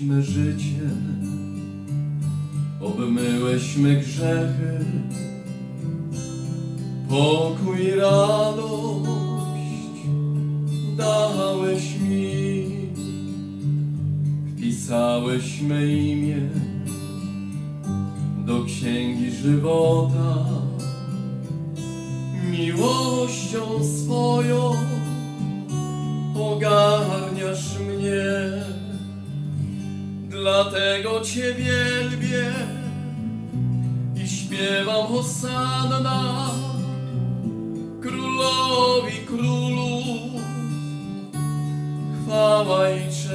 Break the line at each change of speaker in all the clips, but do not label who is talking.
Zmieniłeś życie, obmyłeś me grzechy, pokój, radość dałeś mi, wpisałeś me imię do księgi żywota, miłością swoją ogarniasz mnie. Dlatego Cię wielbię i śpiewam hosanna Królowi królów. Chwała i cześć.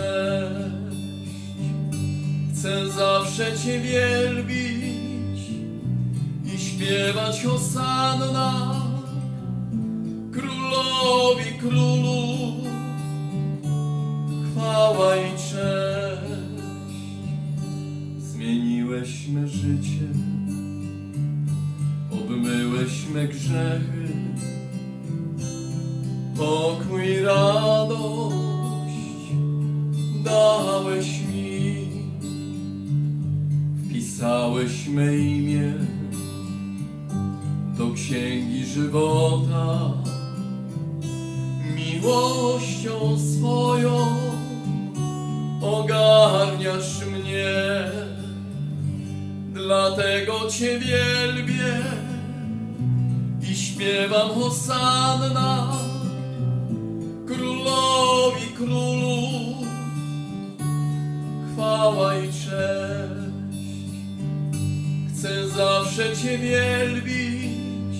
Chcę zawsze Cię wielbić i śpiewać hosanna Królowi królów. Chwała i cześć. Zmieniłeś me życie, obmyłeś me grzechy, pokój, radość dałeś mi, wpisałeś me imię do księgi żywota, miłością Cię wielbię i śpiewam hosanna Królowi królów. Chwała i cześć. Chcę zawsze Cię wielbić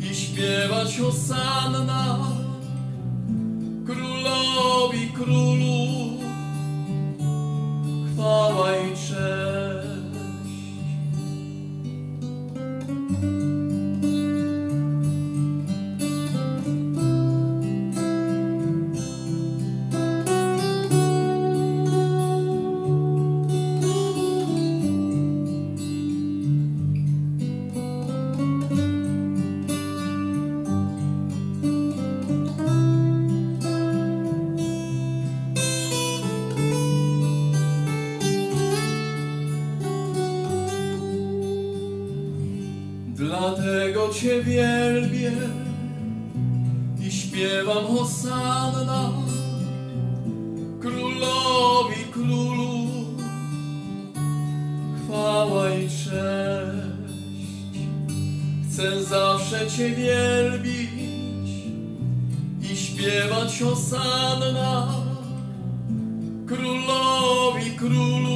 i śpiewać hosanna Dlatego Cię wielbię i śpiewam hosanna Królowi królów. Chwała i cześć. Chcę zawsze Cię wielbić i śpiewać hosanna Królowi królów.